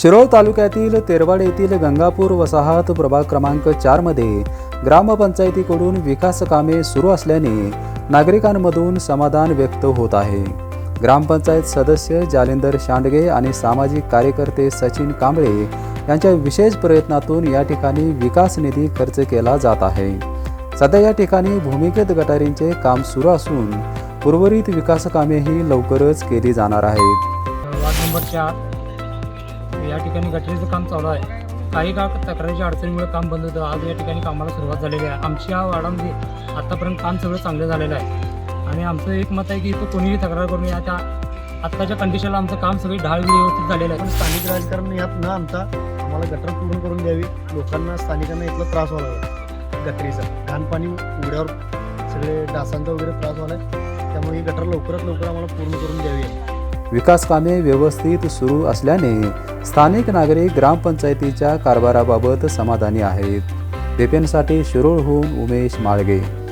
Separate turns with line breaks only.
शिरोळ तालुक्यातील तेरवाड येथील गंगापूर वसाहत प्रभाग क्रमांक चारमध्ये ग्रामपंचायतीकडून विकास कामे सुरू असल्याने नागरिकांमधून समाधान व्यक्त होत आहे. ग्रामपंचायत सदस्य जालिंदर शांडगे आणि सामाजिक कार्यकर्ते सचिन कांबळे यांच्या विशेष प्रयत्नातून या ठिकाणी विकास निधी खर्च केला जात आहे. सध्या या ठिकाणी भूमिगत गटारींचे काम सुरू असून उर्वरित विकास कामेही लवकरच केली जाणार आहेत.
वार्ड नंबर चार. या ठिकाणी गटरीचं काम चालू आहे. काही काळ तक्रारीच्या अडचणीमुळे काम बंद होतं. आज या ठिकाणी कामाला सुरुवात झालेली आहे. आमच्या वाडामध्ये आत्तापर्यंत काम सगळं चांगलं झालेलं आहे. आणि आमचं एक मत आहे की इथं कोणीही तक्रार करून या त्या आत्ताच्या कंडिशनला आमचं काम सगळी ढाळ व्यवस्थित झालेलं आहे.
पण स्थानिक राजकारण यात न आणता आम्हाला गटर पूर्ण करून द्यावी. लोकांना स्थानिकांना इथला त्रास व्हायला गटरीचा. घाण पाणी उघड्यावर सगळे डासांचा वगैरे त्रास व्हायला त्यामुळे ही गटर लवकरात लवकर आम्हाला पूर्ण करून द्यावी.
विकास कामे व्यवस्थित सुरू असल्याने स्थानिक नागरिक ग्रामपंचायतीच्या कारभाराबाबत समाधानी आहेत. पेपेनसाठी शिरोळहून उमेश माळगे.